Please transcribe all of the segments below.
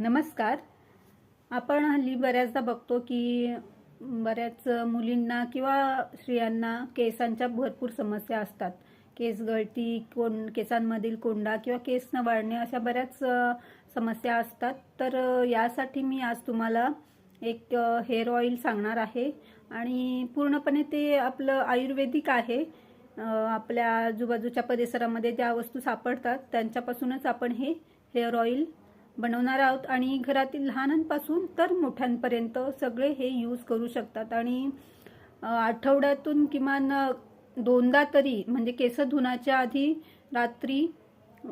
नमस्कार. आपण हल्ली बऱ्याचदा बघतो की बऱ्याच मुलींना किंवा स्त्रियांना केसांच्या भरपूर समस्या असतात. केस गळती कोण केसांमधील कोंडा किंवा केस न वाढणे अशा बऱ्याच समस्या असतात. तर यासाठी मी आज तुम्हाला एक हेअर ऑइल सांगणार आहे आणि पूर्णपणे ते आपलं आयुर्वेदिक आहे. आपल्या आजूबाजूच्या परिसरामध्ये ज्या वस्तू सापडतात त्यांच्यापासूनच आपण हे हेअर ऑइल बनवणार आहोत. आणि घरातील लहानांपासून तर मोठ्यांपर्यंत सगळे हे यूज करू शकतात. आणि आठवड्यातून किमान दोनदा तरी म्हणजे केस धुण्याच्या आधी रात्री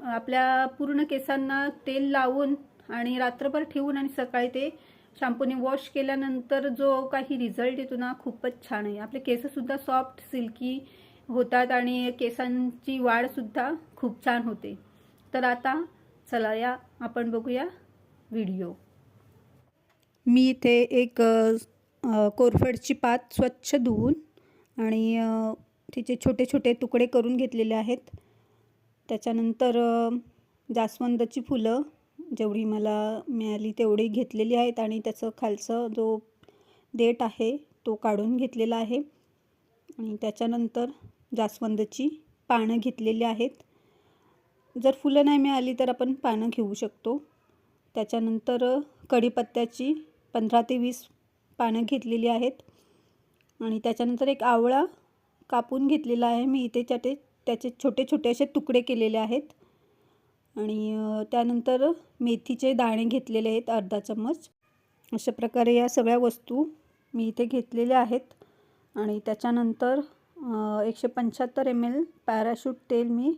आपल्या पूर्ण केसांना तेल लावून आणि रात्रभर ठेवून आणि सकाळी ते शॅम्पूने वॉश केल्यानंतर जो काही रिझल्ट येतो ना खूपच छान आहे. आपले केससुद्धा सॉफ्ट सिल्की होतात आणि केसांची वाढसुद्धा खूप छान होते. तर आता चला या आपण बघूया व्हिडिओ मी इथे एक कोरफडची पात स्वच्छ धुवून आणि तिचे छोटे छोटे तुकडे करून घेतलेले आहेत. त्याच्यानंतर जास्वंदाची फुलं जेवढी मला मिळाली तेवढी घेतलेली आहेत आणि त्याचं खालचं जो देठ आहे तो काढून घेतलेला आहे. आणि त्याच्यानंतर जास्वंदाची पानं घेतलेली आहेत. जर फुलं नाही मिळाली तर आपण पानं घेऊ शकतो. त्याच्यानंतर कढीपत्त्याची पंधरा ते वीस पानं घेतलेली आहेत. आणि त्याच्यानंतर एक आवळा कापून घेतलेला आहे. मी इथे त्याचे त्याचे छोटे छोटे असे तुकडे केलेले आहेत. आणि त्यानंतर मेथीचे दाणे घेतलेले आहेत अर्धा चम्मच. अशा प्रकारे या सगळ्या वस्तू मी इथे घेतलेल्या आहेत. आणि त्याच्यानंतर एकशे पंच्याहत्तर एम एल पॅराशूट तेल मी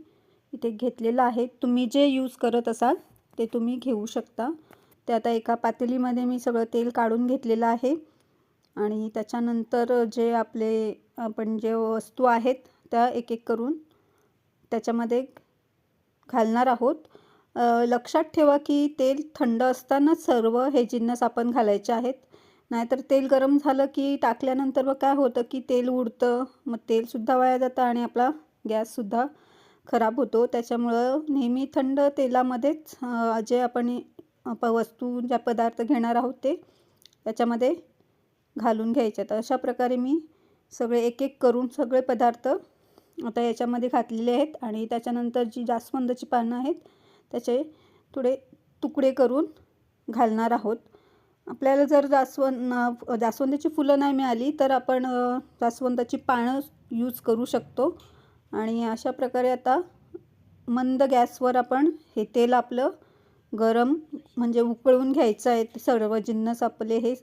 इथे घेतलेलं आहे. तुम्ही जे यूज करत असाल ते तुम्ही घेऊ शकता. ते आता एका पातेलीमध्ये मी सगळं तेल काढून घेतलेलं आहे. आणि त्याच्यानंतर जे आपले आपण जे वस्तू आहेत त्या एक एक करून त्याच्यामध्ये घालणार आहोत. लक्षात ठेवा की तेल थंड असताना सर्व हे जिन्नस आपण घालायचे आहेत. नाहीतर तेल गरम झालं की टाकल्यानंतर मग काय होतं की तेल उडतं मग तेलसुद्धा वाया जातं आणि आपला गॅससुद्धा खराब होतो. त्याच्यामुळं नेहमी थंड तेलामध्येच जे आपण प वस्तू ज्या पदार्थ घेणार आहोत ते त्याच्यामध्ये घालून घ्यायचे. तर अशा प्रकारे मी सगळे एक एक करून सगळे पदार्थ आता याच्यामध्ये घातलेले आहेत आणि त्याच्यानंतर जी जास्वंदाची पानं आहेत त्याचे थोडे तुकडे करून घालणार आहोत. आपल्याला जर जास्वंद जास्वंदाची फुलं नाही मिळाली तर आपण जास्वंदाची पानं यूज करू शकतो. आणि अशा प्रकारे आता मंद गॅसवर आपण हे तेल आपलं गरम म्हणजे उकळून घ्यायचं आहे सर्व जिन्नस आपले हे.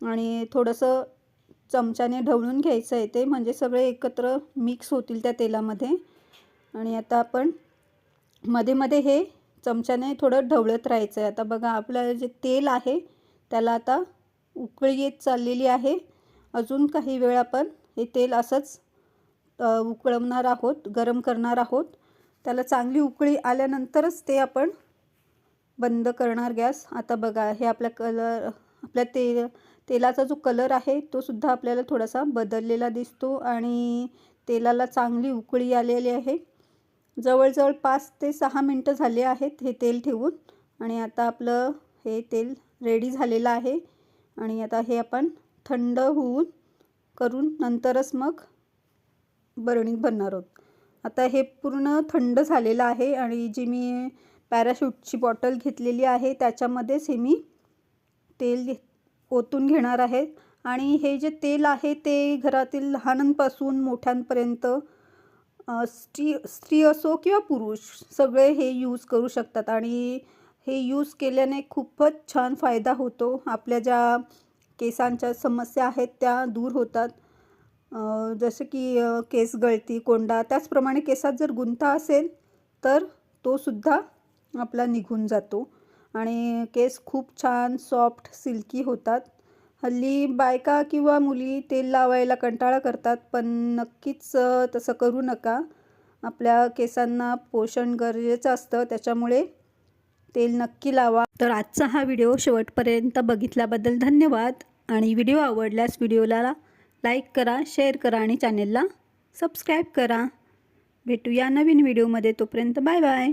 आणि थोडंसं चमच्याने ढवळून घ्यायचं आहे ते म्हणजे सगळे एकत्र मिक्स होतील त्या तेलामध्ये. आणि आता आपण मध्ये मध्ये हे चमच्याने थोडं ढवळत राहायचं आहे. आता बघा आपलं जे तेल आहे त्याला आता उकळी येत चाललेली आहे. अजून काही वेळ आपण हे तेल असंच उकळवणार आहोत गरम करणार आहोत. त्याला चांगली उकळी आल्यानंतरच ते आपण बंद करणार गॅस. आता बघा हे आपल्या कलर आपल्या ते तेलाचा जो कलर आहे तो सुद्धा आपल्याला थोडासा बदललेला दिसतो आणि तेलाला चांगली उकळी आलेली आहे. जवळजवळ पाच ते सहा मिनटं झाले आहेत हे तेल ठेवून आणि आता आपलं हे तेल रेडी झालेलं आहे. आणि आता हे आपण थंड होऊन करून नंतरच मग बरणीत भरणार आहोत. आता हे पूर्ण थंड झालेलं आहे आणि जी मी पॅराशूटची बॉटल घेतलेली आहे त्याच्यामध्येच हे मी तेल ओतून घेणार आहे. आणि हे जे तेल आहे ते घरातील लहानांपासून मोठ्यांपर्यंत स्त्री स्त्री असो किंवा पुरुष सगळे हे यूज करू शकतात. आणि हे यूज केल्याने खूपच छान फायदा होतो. आपल्या ज्या केसांच्या समस्या आहेत त्या दूर होतात. जसं की केस गळती कोंडा त्याचप्रमाणे केसात जर गुंता असेल तर तो सुद्धा आपला निघून जातो. आणि केस खूप छान सॉफ्ट सिल्की होतात. हल्ली बायका किंवा मुली तेल लावायला कंटाळा करतात पण नक्कीच तसं करू नका. आपल्या केसांना पोषण गरजेचं असतं त्याच्यामुळे तेल नक्की लावा. तर आजचा हा व्हिडिओ शेवटपर्यंत बघितल्याबद्दल धन्यवाद. आणि व्हिडिओ आवडल्यास व्हिडिओला लाईक करा शेअर करा आणि चॅनेलला सबस्क्राईब करा. भेटूया नवीन व्हिडिओमध्ये. तोपर्यंत बाय बाय.